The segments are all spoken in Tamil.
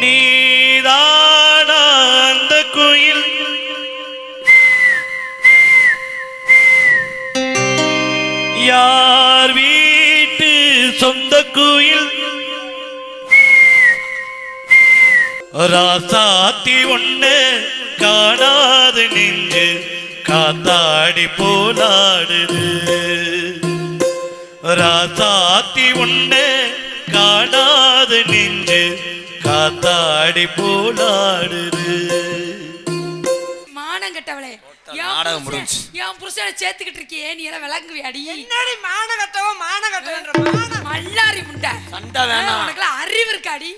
நீதானா அந்த குயில். யார் வீட்டு சொந்த குயில்? ராசாத்தி ஒண்ணு காணாது நின்று காத்தாடி போலாடுது. ராசாத்தி ஒண்ணு காணாது நின்று காத்தாடி போலாடுது மானம் கெட்டவளே. நாடகம் முடிஞ்சுச்சு. என் புருஷனை சேர்த்துக்கிட்டு இருக்கியே நீ எல்லாம் விளங்குவியாடி என்னடி மான கட்டவோ மான கட்டவன்ற மான மல்லாரி முண்டை. சண்டை வேணாம். உனக்குலாம் அறிவு இருக்காடி.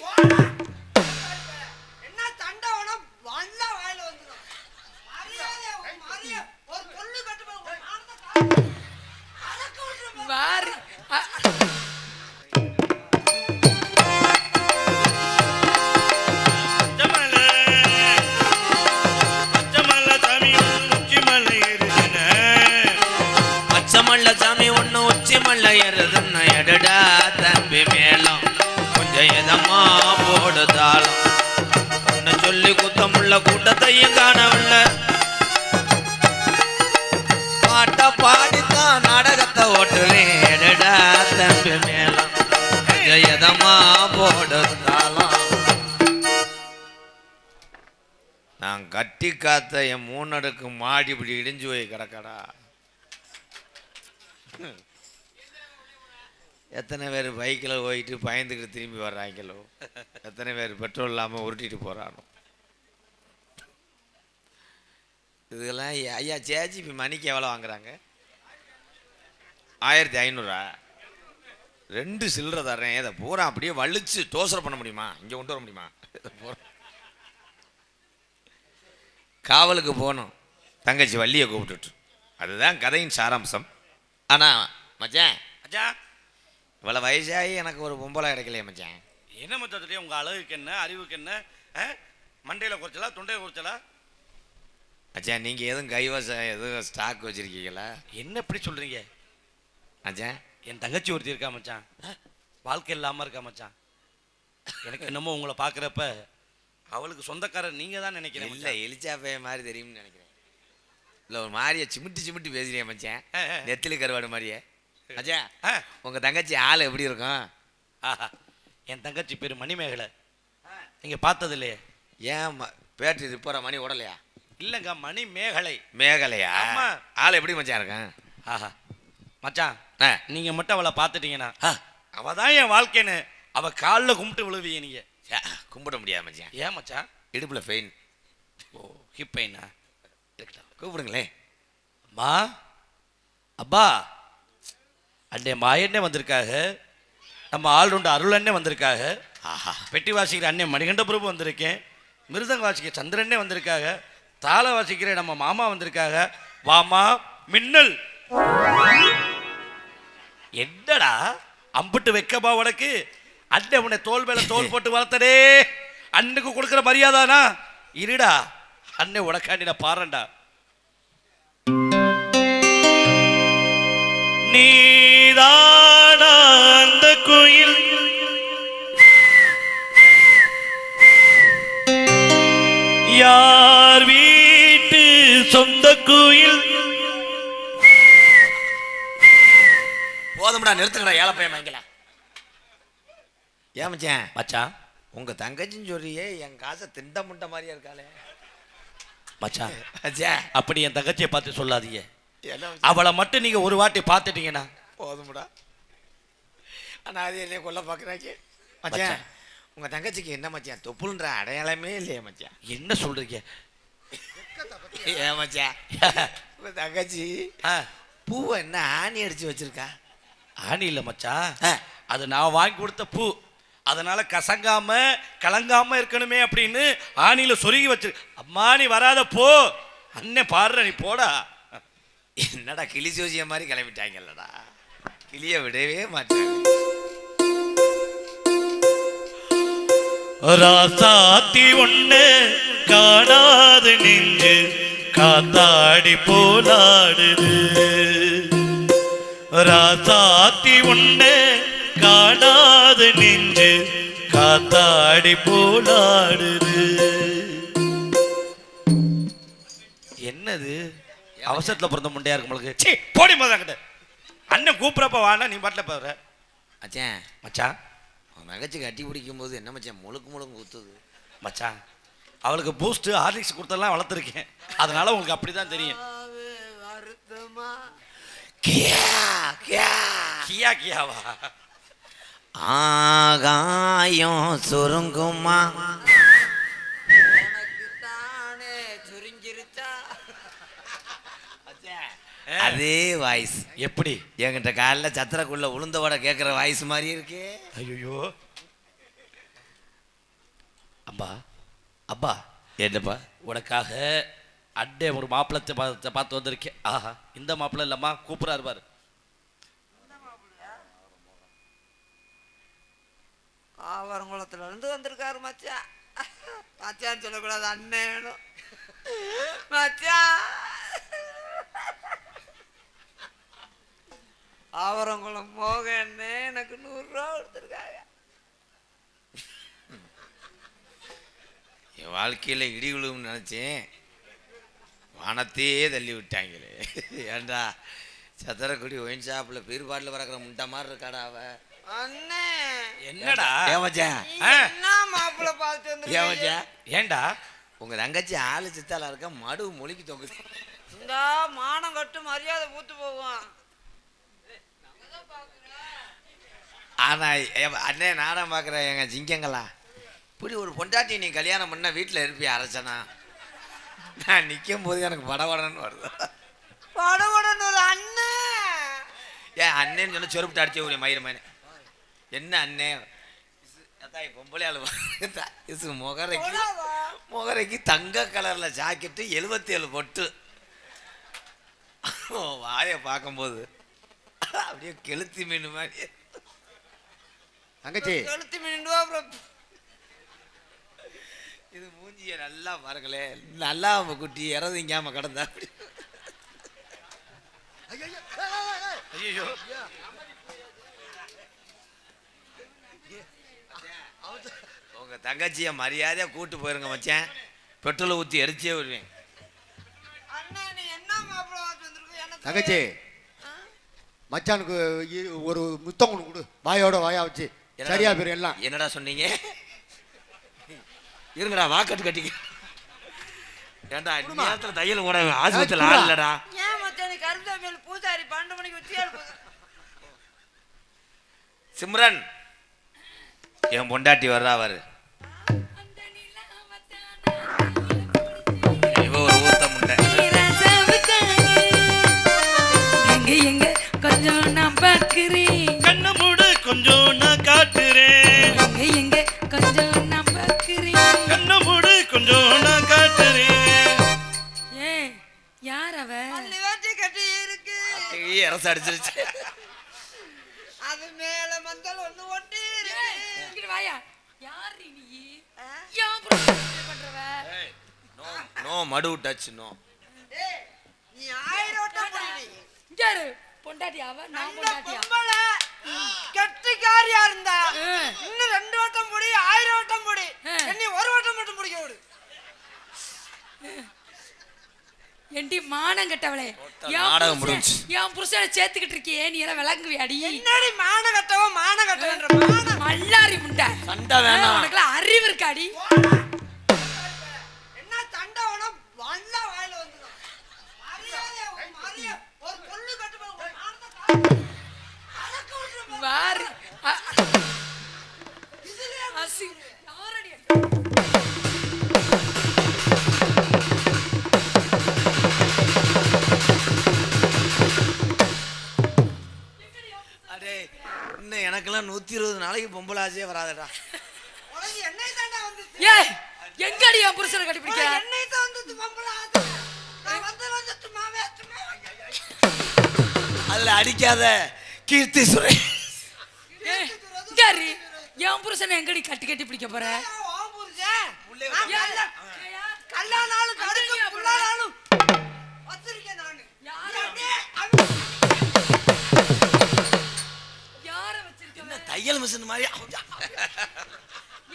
குத்தமுள்ள கூட்டத்தையும் காணவில்ல. பாட்ட பாடித்தான் நாடகத்தை ஓட்டுறேன் தம்பி மேளம் ஜெயதமா எதமா நான் கட்டி காத்த என் மூணடுக்கு மாடி இப்படி இடிஞ்சு போய் கிடக்கடா. எத்தனை பேர் பைக்கில் போயிட்டு பயந்துக்கிட்டு திரும்பி வர்றாங்களோ? எத்தனை பேர் பெட்ரோல் இல்லாமல் உருட்டிட்டு போகிறானோ இதெல்லாம் ஐயா- ஜேஜிபி மணிக்கு எவ்வளோ வாங்குறாங்க? ஆயிரத்தி ஐநூறா? ரெண்டு சில்லறை தர்றேன். இதை பூரா அப்படியே வலிச்சு டோசர் பண்ண முடியுமா? இங்கே கொண்டு வர முடியுமா? இதை பூரா. காவலுக்கு போகணும். தங்கச்சி வள்ளியை கூப்பிட்டுட்டு. அதுதான் கதையின் சாராம்சம். ஆனால் மச்சான் மச்சான், இவ்வளோ வயசாகி எனக்கு ஒரு பொம்பளை கிடைக்கலையே மச்சான். என்ன மொத்தத்துலயே உங்க அழகுக்கு என்ன அறிவுக்கு என்ன? மண்டையில குறைச்சலா தொண்டையில குறைச்சலா? மச்சான் நீங்கள் எதுவும் கைவசம் எதுவும் ஸ்டாக் வச்சுருக்கீங்களா? என்ன இப்படி சொல்றீங்க? மச்சான் என் தங்கச்சி ஒருத்தி இருக்கா மச்சான். வாழ்க்கை இல்லாம இருக்கா மச்சான். எனக்கு என்னமோ உங்களை பார்க்குறப்ப அவளுக்கு சொந்தக்காரர் நீங்க தான் நினைக்கிறேன் இல்லை எலிச்சா பைய மாதிரி தெரியும்னு நினைக்கிறேன். இல்லை ஒரு மாதிரியே சிமிட்டி சிமிட்டி பேசுறியா மச்சான். நெத்திலி கருவாடு மாதிரியே. ஆ. உங்கள் தங்கச்சி ஆள் எப்படி இருக்கும்? ஆஹா. என் தங்கச்சி பேர் மணிமேகலை. நீங்க பார்த்தது இல்லையே ஏன் பேட்டரி ரிப்போரா மணி உடலையா இல்லைங்க மணி மேகலை. மேகலையா? ஆமா. ஆள் எப்படி மச்சான் இருக்கான்? ஆஹா. மச்சான் ஆ. நீங்க மட்டும் அவளை பார்த்துட்டீங்கன்னா. அவ தான் என் வாழ்க்கைன்னு அவ காலில் கும்பிட்டு விழுவீங்க நீங்க. ச்சே, கும்பிட முடியாது மச்சான். ஏன் மச்சான்? இடுப்பில் ஃபெயின் ஓ ஹிப் பெயினா இருக்கட்டும். கூப்பிடுங்களே அம்மா அப்பா அண்ணே மாயண்ணே வந்திருக்காக. நம்ம ஆளுண்டு அருள் அண்ணே வந்திருக்காக. ஆஹா. பெட்டி வாசிக்கிற அண்ணே மணிகண்ட பிரபு வந்திருக்கேன். மிருதங்க வாசிக்கிற சந்திரனே வந்திருக்காக. தாள வாசிக்கிற நம்ம மாமா வந்திருக்காக வாமா மின்னல். என்னடா? அம்புட்டு வைக்கபா உனக்கு? அண்ணே உன்னை தோல் மேல தோல் போட்டு வளர்த்தடே அண்ணுக்கு கொடுக்குற மரியாதானா? இருடா. அண்ணே உனக்காண்டி நான் நீதானா அந்த குயில்? யார் வீட்டு சொந்த குயில். போதும்டா நிறுத்துங்கடா ஏழை பையன் வாங்கிக்கலாம் ஏன் மச்சான்? மச்சான். உங்க தங்கச்சின்னு சொல்றியே என் காசை திண்ட முண்ட மாதிரியா இருக்காளே. மச்சான். மச்சான். அப்படி என் தங்கச்சியை பார்த்து சொல்லாதீங்க? அவளை மட்டும் நீங்க ஒரு வாட்டி பார்த்துட்டீங்கன்னா. போதும்டா. ஆனா அது என்னைய கொல்ல பாக்குறாங்க மச்சான். உங்க தங்கச்சிக்கு என்ன மச்சான்? தொப்புள்ன்ற அடையாளமே இல்லையே மச்சான். என்ன சொல்றீங்க? மச்சான் உங்க தங்கச்சி பூவை என்ன ஆணி அடிச்சு வச்சிருக்கா? ஆணி இல்ல மச்சான் ஆ. அது நான் வாங்கி கொடுத்த பூ. அதனால கசங்காம கலங்காம இருக்கணுமே அப்படின்னு ஆணியில சொருகி வச்சிரு அம்மா நீ வராத போ. அண்ணன் பாடுற நீ போடா. என்னடா கிளி சோசிய மாதிரி கிளம்பிட்டாங்கல்லடா. கிளிய விடவே மாட்டாங்க. ராசாத்தி ஒண்ணு காணாது நெஞ்சு காத்தாடி போலாடுது. ராசாத்தி ஒண்ணு காணாது நெஞ்சு கா காத்தாடி போலாடுது. என்னது? அவசரத்துல பிறந்த முண்டையா இருக்கு உங்களுக்கு? சீ போடி மோதாங்கிட்ட அண்ணன் கூப்பிட்றப்ப வானா நீ பாட்டில் போற. மச்சான். மச்சான். நகைச்சு கட்டி பிடிக்கும் போது என்ன மச்சான் முழுக்கு முழுக்கு குத்துது? மச்சான் அவளுக்கு பூஸ்ட் ஹார்லிக்ஸ் கொடுத்தெல்லாம் வளர்த்துருக்கேன். அதனால உங்களுக்கு அப்படிதான் தெரியும். வருத்தமா? கியா கியா. கியா கியாவா? ஆகாயம் சுருங்குமா எனக்கு தானே சுருங்கிருச்சா அதே வாய்ஸ் எப்படி? என்கிட்ட காலைல சத்திரக்குள்ள உளுந்த வடை கேட்குற வாய்ஸ் மாதிரி இருக்கு. ஐயோ அப்பா. அப்பா. என்னப்பா? உனக்காக அட்டே ஒரு மாப்பிள்ளத்தை பார்த்து பார்த்து வந்திருக்கேன். ஆஹா இந்த மாப்பிள்ளை இல்லம்மா கூப்பிடாரு பாரு. ஆவரங்குளத்துல இருந்து வந்திருக்காரு மச்சான். மச்சான் சொல்லக்கூடாது அண்ணனும். மச்சான். ஆவரங்குளம் மோகன்னு எனக்கு நூறுரூவா கொடுத்துருக்காங்க. என் வாழ்க்கையில் இடி விழுவும்னு நினச்சேன். வானத்தையே தள்ளி விட்டாங்களே. ஏண்டா சத்திரக்குடி ஒயின் ஷாப்பில் பீர்பாட்டில் பறக்கிற முட்டை மாதிரி இருக்காடா அவ. அண்ணே. என்னடா? ஏன்டா உங்க தங்கச்சி ஆளு சித்தால இருக்க மடு மொழிக்கு தொங்குது. இந்த மானம் கட்டு மரியாதை பூத்து போவான் ஆனா எ- அண்ணே நாடகம் பார்க்குற எங்க ஜிங்கங்களா. இப்படி ஒரு பொண்டாட்டி நீ கல்யாணம் பண்ண வீட்டில் இருப்பியா அரசனா? நான் நிற்கும் போது எனக்கு படபடன்னு வருது. படபடன்னு ஒரு அண்ணன் ஏன் அண்ணேன்னு சொன்ன சொருப்பிட்டு அடிச்ச ஒரு மயிறு மயனே என்ன அண்ணே? பொம்பளை ஆளு. வா- இசு முகரைக்கு? முகரைக்கு தங்க கலர்ல ஜாக்கெட்டு எழுபத்தி ஏழு பொட்டு வாயை பார்க்கும்போது. அப்படியே கெளுத்தி மீன் மாதிரி. தங்கச்சி. கழுத்து மின்னுவா அப்புறம். இது மூஞ்சிய நல்லா பாருங்களே நல்லா அவன் குட்டி இறதிங்காம கிடந்தா அப்படி. ஐயோ உங்க தங்கச்சியை மரியாதையா கூட்டு போயிருங்க மச்சான். பெட்ரோலை ஊற்றி எரிச்சே எனக்கு தங்கச்சி. மச்சானுக்கு ஒரு முத்தம் ஒன்று கொடு. வாயோட வாயா வச்சு. சரியா? பேர் எல்லாம். என்னடா சொன்னீங்க? இருங்கடா வாக்கட்டு கட்டிக்க. ஏன்டா இந்த நேரத்துல தையல் கூட ஆஸ்பத்திரியில் ஆள் இல்லடா. ஏன் மச்சான் நீ கருந்தா மேல் பூஜாரி பன்னெண்டு மணிக்கு வச்சியா சிம்ரன் என் பொண்டாட்டி வர்றா அவரு கொஞ்சம் நான் காட்டுறேன் எங்க? கொஞ்சம் நான் பார்க்கிறேன். கண்ணை மூடு கொஞ்சம் நான் காட்டுறேன். ஏ யார் அவ? பள்ளி வேட்டி கட்டி இருக்கு. அரசு அடிச்சிருச்சு. அது மேல மந்தல் ஒண்ணு ஒட்டி இருக்கு. வாயா. யார் நீ? பண்றவ? நோ மடு டச் நோ. ஏய், நீ ஆயிரம் வட்டம் புடி இங்க இரு. பொண்டாட்டி அவ நான் பொண்டாட்டியா? கெட்டிக்காரியா இருந்தா. இன்னும் ரெண்டு வட்டம் புடி ஆயிரம் வட்டம் புடி. என்னை ஒரு வட்டம் மட்டும் பிடிக்க விடு. என்டி மானம் கெட்டவளே. நாடகம் புருஷன்- முடிஞ்சுச்சு. என் புருஷனை சேர்த்துக்கிட்டு இருக்கியே நீ எல்லாம் விளங்குவியாடி என்னடி மான கட்டவோ மான கட்டவன்ற மல்லாரி முண்டை. சண்டை வேணாம். உனக்குலாம் அறிவு இருக்காடி. இருபது நாளைக்கு பொம்பளை ஆசையே வராதடா ஏய் எங்கடி என் புருஷனை கட்டிப்பிடிக்க என்னை தான் வந்துச்சு பொம்பளை ஆசை. நான் வந்து வந்து சும்மாவே சும்மா அதுல அடிக்காத கீர்த்தி சுரேஷ். ஏய், இங்காரு என் புருஷனை எங்கடி கட்டி கட்டி பிடிக்க போற? கல்யாணம் தையல் மிஷின் மாதிரி.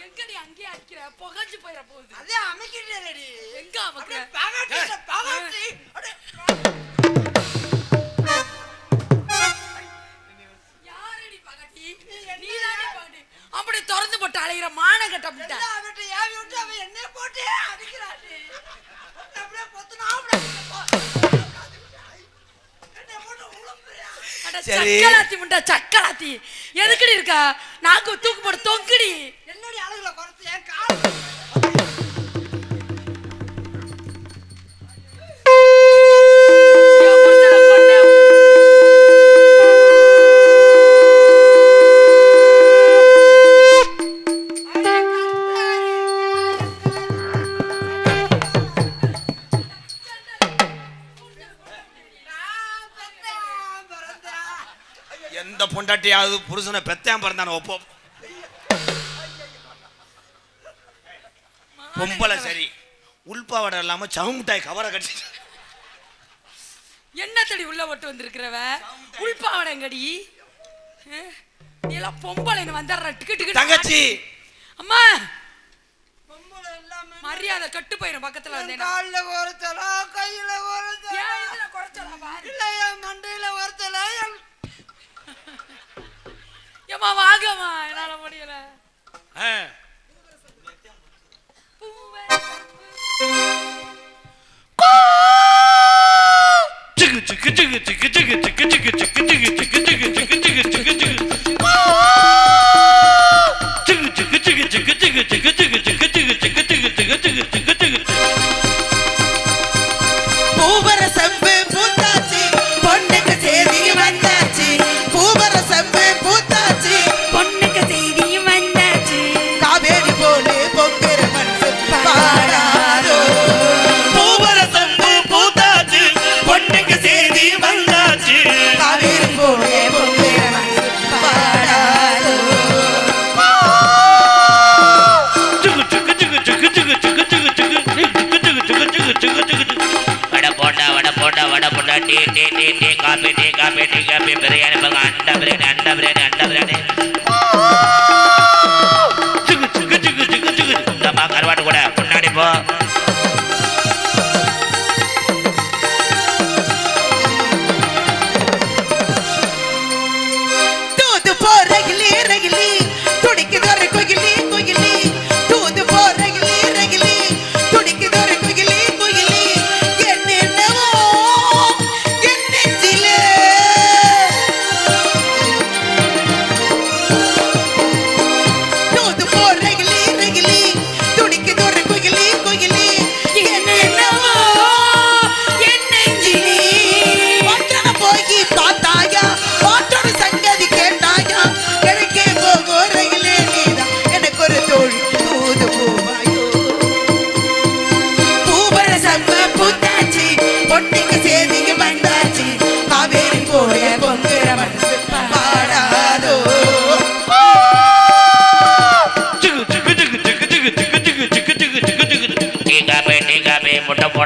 எங்கடி அங்கேயே அடிக்கிற? புகஞ்சு போயிட போகுது. அதே அமைக்கிட்டேடி எங்க அமுக்குற? பகட்டி பகட்டி யாரடி பகட்டி? நீதானே பகட்டி. அப்படி திறந்து போட்டு அலைகிற மானம் கட்ட ஏவி விட்டு அவன் என்னைய போட்டே அடிக்கிறாடி அப்படியே பொத்துனா அப்படியே என்னைய போட்டு உழுப்புறியா அட சரி. சக்கலாத்தி முட்டை சக்கலாத்தி? எதுக்குடி இருக்கா? நாக்கு தூக்கு போட்டு தொங்குடி. என்னடி அழகுல குறைச்சு என் கால் பொண்டாட்டியாவது புருஷனை பெத்தேன் பிறந்தான ஒப்போ பொம்பளை சரி. உள்பாவடை இல்லாம சவுமுட்டாய் கவரை கட்டி என்ன தடி உள்ள போட்டு வந்திருக்கிறவ? உள்பாவடங்கடி நீ எல்லாம் பொம்பளைன்னு வந்துடுற. டிக்கு டிக்கு தங்கச்சி! அம்மா! பொம்பளை எல்லாமே மரியாதை கட்டு போயிடும் பக்கத்துல வந்தேன்னா கால்ல ஒருத்தலா கையில குறைச்சலா பாரு. இல்ல என் மண்டையில ஒருத்தலா என் ஏம்மா வாங்கம்மா என்னால முடியல ஆ, பூவே சிக்கு சிக்கு சிக்கு சிக்கு சிக்கு சிக்கு சிக்கு சிக்கு சிக்கு சிக்கு சிக்கு சிக்கு சிக்கு சிக்கு சிக்கு. சிக்கு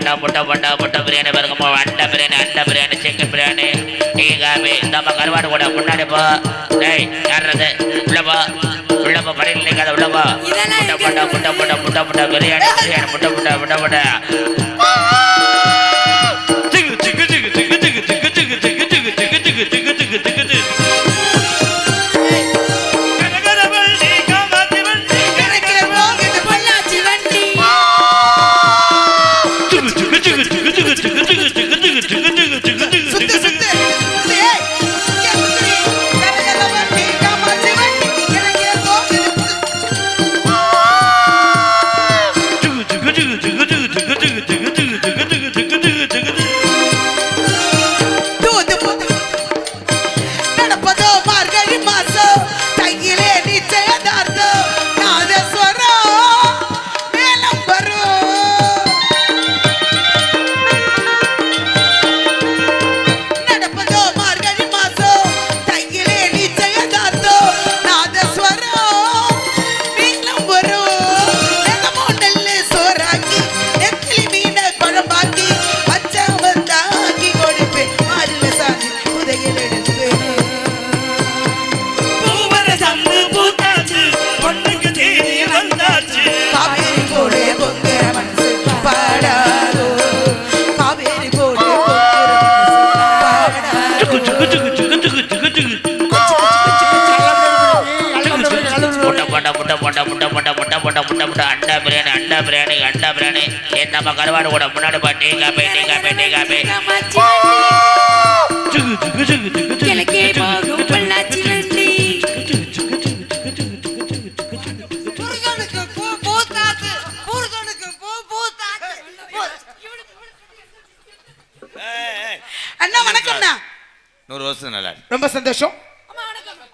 பொட்டா பொட்டா பொட்டா பொட்டா பிரியாணி பாருங்கப்போ அண்டா பிரியாணி அண்டா biryani chicken biryani. Tea coffee இந்தம்மா கருவாடு கூட முன்னாடி போ. டேய் யாருறது? உள்ளப்பா உள்ளப்பா படையில் நிற்காத உள்ளப்பா முட்டை முட்டை முட்டை முட்டை முட்டை முட்டை பிரியாணி பிரியாணி முட்டை முட்டை முட்டை முட்டை. முட்டை முட்டை முட்டை அண்டா பிரியாணி அண்டா பிரியாணி அண்டா பிரியாணி. ஏ நம்ம கருவாடு கூட முன்னாடி பா tea coffee tea coffee tea coffee அண்ணா வணக்கம்ண்ணா. நூறு வருஷம் நல்லா. ரொம்ப சந்தோஷம்.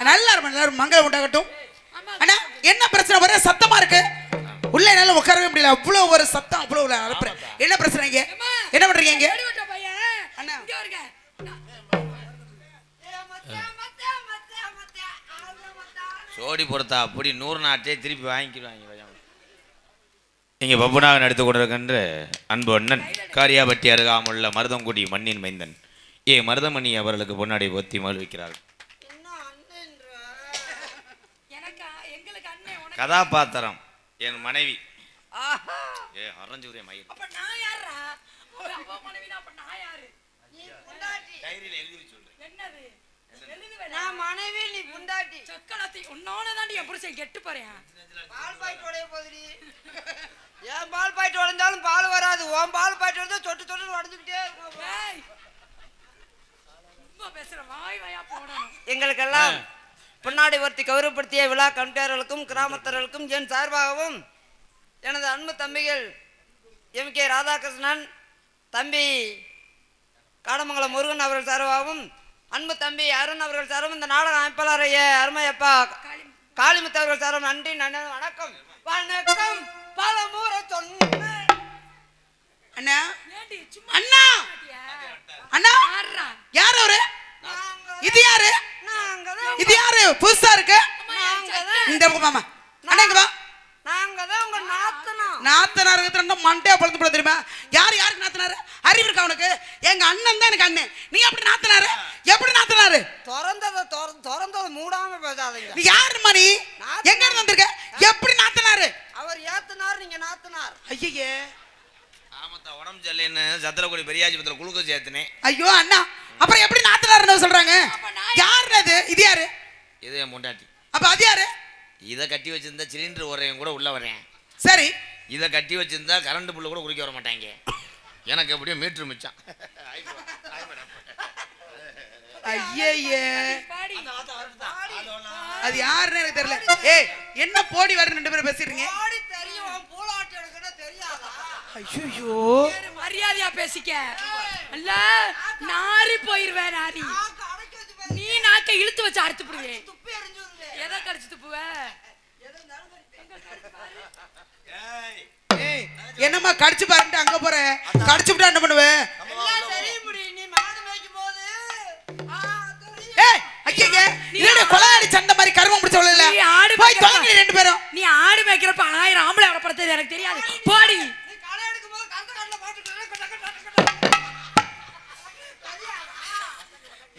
நல்லா இருக்கும் எல்லாரும் மங்களம் உண்டாகட்டும். சோடி பொறுத்தா அப்படி நூறு நாட்டே திருப்பி வாங்கிக்கிடுவாங்க இங்கே பப்புனாக நடித்து கொண்டிருக்கின்ற அன்பு அண்ணன் காரியாபட்டி அருகாமுள்ள மருதங்குடி மண்ணின் மைந்தன். ஏ மருதமணி அவர்களுக்கு பொன்னாடி பொத்தி மகிழ்விக்கிறார்கள் எனக்கு எங்களுக்கு அண்ணன் உனக்கு. கதாபாத்திரம் என் மனைவி. ஏ அரஞ்சூரிய மயில் அப்ப நான் யாரா அவ மனைவினா அப்ப நான் யாரு? டைரியில் எழுதி சொல்றேன். நான். மனைவி நீ புண்டாட்டி. சக்கலத்தி உன்னோட தாண்டி என் புருஷன் கெட்டு போறேன். பால் பாய்ட்டு உடைய போதுடி. ஏன் பால் பாய்ட்டு உடைஞ்சாலும் பால் வராது. உன் பால் பாய்ட்டு உடைஞ்சா தொட்டு தொட்டு உடஞ்சுக்கிட்டே இருக்கும். எங்களுக்கெல்லாம் பொன்னாடி ஒருத்தி கௌரவப்படுத்திய விழா கமிட்டியாளர்களுக்கும் கிராமத்தர்களுக்கும் என் சார்பாகவும் எனது அன்பு தம்பிகள் எம் கே ராதாகிருஷ்ணன் தம்பி காடமங்கலம் முருகன் அவர்கள் சார்பாகவும் அன்பு தம்பி அருண் அவர்கள் சார்பாகவும் இந்த நாடக அமைப்பாளரைய அருமையப்பா. காளிமுத்து அவர்கள் சார்பாக நன்றி நன்றி வணக்கம். வணக்கம். பல முறை சொன்னேன். அண்ணா. அண்ணா? அண்ணா? யார் அவரு? இது யாரு? இது யாரு? புதுசா இருக்கு? இந்த பக்கம் மாமா அண்ணா இங்க வா. நாங்க தான் உங்க நாத்தனா. நாத்தனார் இருக்கிற மண்டையா பழுந்து போட தெரியுமா? யார் யாருக்கு நாத்தனாரு? அறிவு இருக்கா உனக்கு? எங்க அண்ணன் தான் எனக்கு அண்ணன். நீ எப்படி நாத்தனாரு? எப்படி நாத்தனாரு? திறந்ததை திற- திறந்ததை மூடாம பேசாதீங்க. நீ யாருமா நீ எங்க இருந்து வந்திருக்க? எப்படி நாத்தனாரு? அவர் ஏத்துனார் நீங்க நாத்துனார். ஐயே ஆமாத்தா உடம்பு சரியில்லைன்னு சத்திரக்குடி பெரியாஜிபத்தில் குளுக்கோஸ் ஏற்றினேன் ஐயோ அண்ணா அப்புறம் எப்படி நாத்தனாருன்னு சொல்றாங்க? யாரு அது? இது யாரு? இது என் முண்டாட்டி அப்ப அது யாரு? இதை கட்டி வச்சிருந்தா சிலிண்டர் உரையும் கூட உள்ள வரேன். சரி. இதை கட்டி வச்சிருந்தா கரண்ட் புல்லு கூட குடிக்க வர மாட்டாங்க. எனக்கு எப்படியும் மீட்ரு மிச்சம். ஐயே அது யாருன்னு எனக்கு தெரியல. ஏய் என்ன போடி வர ரெண்டு பேரும் பேசிடுறீங்க ஐயோ மரியாதையா பேசிக்க. அல்ல நாரி போயிருவேன் நாரி. நீ நாக்க இழுத்து வச்சு அறுத்து போடுவேன். எதை கடிச்சு துப்புவ? ஏய். என்னம்மா கடிச்சு பாருன்ட்டு அங்க போற? கடிச்சு விட்டா என்ன பண்ணுவ? ஐயே என்னடா கொலையாடி சண்டை மாதிரி கருமம் முடிச்சவள இல்ல நீ ஆடு போய் தொலைங்க ரெண்டு பேரும். நீ ஆடு மேய்க்கிறப்ப ஆயிரம் ஆம்பளை வரப்படுத்தது எனக்கு தெரியாது. போடி.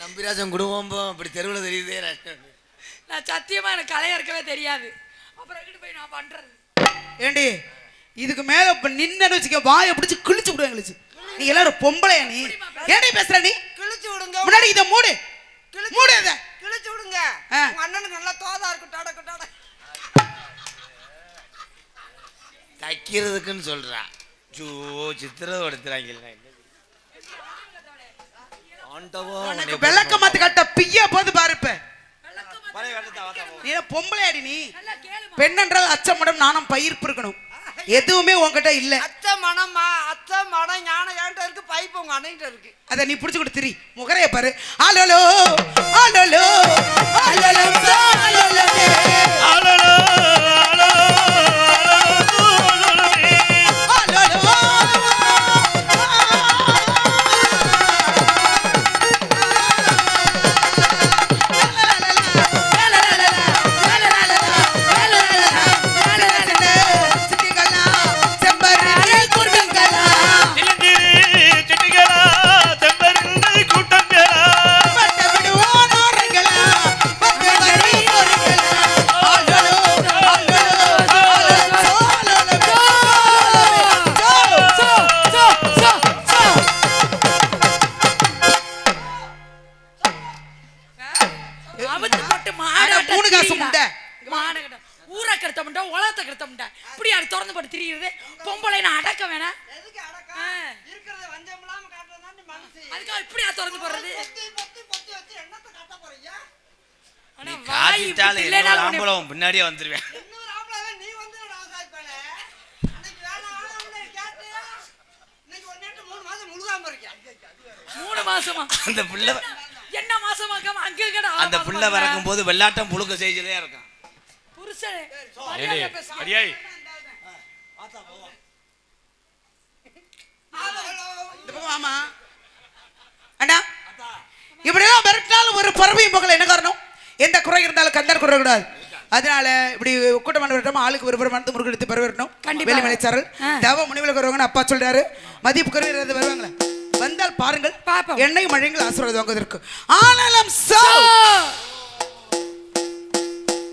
நம்பிராஜன் குடும்பம் இப்படி தெருவில் தெரியுதே நான் சத்தியமா எனக்கு கலைய இருக்கவே தெரியாது. அப்புறம் எங்கிட்டு போய் நான் பண்றது? ஏண்டி இதுக்கு மேல இப்ப நின்னு வச்சுக்க வாயை பிடிச்சு கிழிச்சு விடுவேன் கிழிச்சு நீ எல்லாரும் பொம்பளையா நீ? ஏண்டி பேசுற நீ? கிழிச்சு விடுங்க. முன்னாடி இத மூடு. கிழிச்சு மூடு இத. உங்க அண்ணனுக்கு நல்லா தோதா இருக்கும். டாடா டாடா தைக்கிறதுக்குன்னு சொல்றா. ஜோ சித்திரம் எடுத்துறாங்க ஆண்டவா விளக்க மாத்து கட்ட பிய்ய போது பாரு இப்ப. நீ என்ன பொம்பளையாடி நீ? பெண்ணென்றால் அச்சமுடன் நானும் பயிர்ப்பு இருக்கணும். எதுவுமே உன்கிட்ட இல்ல. அத்தை மனமா அத்தை மனம் ஞானம் ஏன்ட்ட இருக்கு பைப்பு உங்க அண்ணன்கிட்ட இருக்கு. அத நீ புடிச்சு கொடுத்துரி முகரைய பாரு. ஆலோலோ ஆலோலோ ஆலோலோ ஆலோலோ. ஆலோலோ. மாசமா? அந்த புள்ள என்ன மாசமாக்காம அங்க இருக்கடா அந்த புள்ள வரக்கும் போது வெள்ளாட்டம் புழுக்க செய்ததே இருக்கான். புருஷன் ஏடி மரியாதையா பேசு. அடியாய் இந்த பக்கம் ஆமா அண்ணா இப்படியெல்லாம் மிரட்டினாலும் ஒரு பறவையும் போகல. என்ன காரணம்? எந்த குறை இருந்தாலும் கந்தர் குறை கூடாது. அதனால இப்படி கூட்டமான விட்டோம் ஆளுக்கு ஒரு மனது முருகெடுத்து பெறவிடணும் கண்டிப்பா. வெளிமலைச்சாரல் ஆ. தவ முனிவில் வருவாங்கன்னு அப்பா சொல்றாரு. மதிப்பு குறைவு வருவாங்களே. வந்தால் பாருங்கள் பாப்பா என்னை மழைகள் ஆசீர்வாதம் வாங்குவதற்கு. ஆனாலும் சோ